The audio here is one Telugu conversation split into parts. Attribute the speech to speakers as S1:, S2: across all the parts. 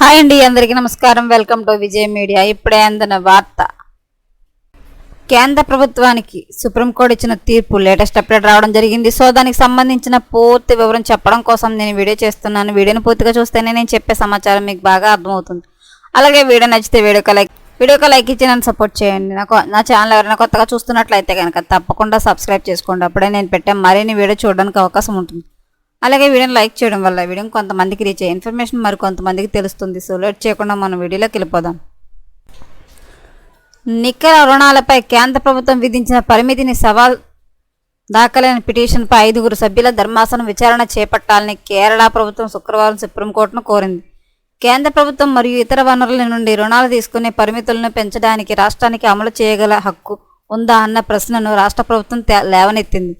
S1: హాయ్ అండి అందరికీ నమస్కారం. Welcome to Vijay media. ఇప్పుడే అందిన వార్త. కేంద్ర ప్రభుత్వానికి సుప్రీంకోర్టు ఇచ్చిన తీర్పు లేటెస్ట్ అప్డేట్ రావడం జరిగింది. సో దానికి సంబంధించిన పూర్తి వివరం చెప్పడం కోసం నేను వీడియో చేస్తున్నాను. వీడియోని పూర్తిగా చూస్తేనే నేను చెప్పే సమాచారం మీకు బాగా అర్థమవుతుంది. అలాగే వీడియో నచ్చితే వీడియోకి లైక్ వీడియోకి లైక్ ఇచ్చి నన్ను సపోర్ట్ చేయండి. నాకు నా ఛానల్ ఎవరైనా కొత్తగా చూస్తున్నట్లయితే కనుక తప్పకుండా సబ్స్క్రైబ్ చేసుకోండి. అప్పుడే నేను పెట్టే మరిన్ని వీడియో చూడడానికి అవకాశం ఉంటుంది. అలాగే వీడియోని లైక్ చేయడం వల్ల వీడియో కొంతమందికి రీచ్ అయ్యే ఇన్ఫర్మేషన్ మరి కొంతమందికి తెలుస్తుంది. సో లేట్ చేయకుండా మనం వీడియోలోకి వెళ్ళిపోదాం. నికర రుణాలపై కేంద్ర ప్రభుత్వం విధించిన పరిమితిని సవాల్ దాఖలైన పిటిషన్పై ఐదుగురు సభ్యుల ధర్మాసనం విచారణ చేపట్టాలని కేరళ ప్రభుత్వం శుక్రవారం సుప్రీంకోర్టును కోరింది. కేంద్ర ప్రభుత్వం మరియు ఇతర వనరుల నుండి రుణాలు తీసుకునే పరిమితులను పెంచడానికి రాష్ట్రానికి అమలు చేయగల హక్కు ఉందా అన్న ప్రశ్నను రాష్ట్ర ప్రభుత్వం తే- లేవనెత్తింది.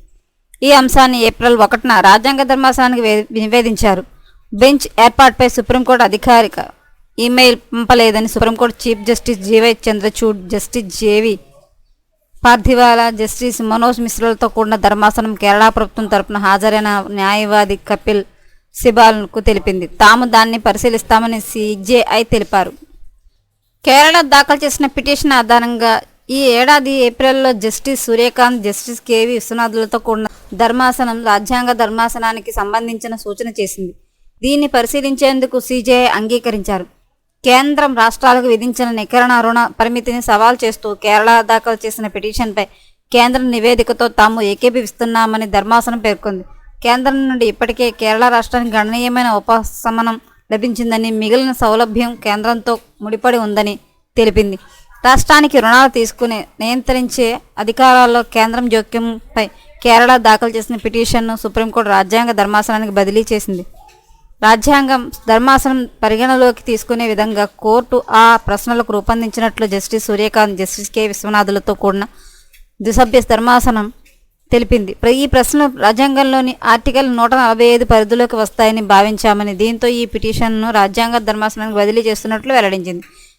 S1: ఈ అంశాన్ని ఏప్రిల్ ఒకటిన రాజ్యాంగ ధర్మాసనానికి నివేదించారు. బెంచ్ ఏర్పాటుపై సుప్రీంకోర్టు అధికారిక email పంపలేదని supreme court chief justice D Y Chandrachud justice J B Pardiwala justice Manoj మిశ్రలతో కూడిన ధర్మాసనం కేరళ ప్రభుత్వం తరపున హాజరైన న్యాయవాది కపిల్ సిబాల్కు తెలిపింది. తాము దాన్ని పరిశీలిస్తామని సిజేఐ తెలిపారు. కేరళ దాఖలు చేసిన పిటిషన్ ఆధారంగా ఈ ఏడాది ఏప్రిల్లో justice Suryakant justice K V విశ్వనాథులతో కూడిన ధర్మాసనం రాజ్యాంగ ధర్మాసనానికి సంబంధించిన సూచన చేసింది. దీన్ని పరిశీలించేందుకు సీజేఐ అంగీకరించారు. కేంద్రం రాష్ట్రాలకు విధించిన నికరణ రుణ పరిమితిని సవాల్ చేస్తూ కేరళ దాఖలు చేసిన పిటిషన్పై కేంద్ర నివేదికతో తాము ఏకీభవిస్తున్నామని ధర్మాసనం పేర్కొంది. కేంద్రం నుండి ఇప్పటికే కేరళ రాష్ట్రానికి గణనీయమైన ఉపశమనం లభించిందని మిగిలిన సౌలభ్యం కేంద్రంతో ముడిపడి ఉందని తెలిపింది. రాష్ట్రానికి రుణాలు తీసుకుని నియంత్రించే అధికారాల్లో కేంద్రం జోక్యంపై కేరళ దాఖలు చేసిన పిటిషన్ను సుప్రీంకోర్టు రాజ్యాంగ ధర్మాసనానికి బదిలీ చేసింది. రాజ్యాంగం ధర్మాసనం పరిగణలోకి తీసుకునే విధంగా కోర్టు ఆ ప్రశ్నలకు రూపొందించినట్లు జస్టిస్ సూర్యకాంత్ జస్టిస్ కె. విశ్వనాథులతో కూడిన ద్విసభ్య ధర్మాసనం తెలిపింది. ప్ర- ఈ ప్రశ్నలు రాజ్యాంగంలోని ఆర్టికల్ నూట నలభై ఐదు పరిధిలోకి వస్తాయని భావించామని దీంతో ఈ పిటిషన్ను రాజ్యాంగ ధర్మాసనానికి బదిలీ చేస్తున్నట్లు వెల్లడించింది.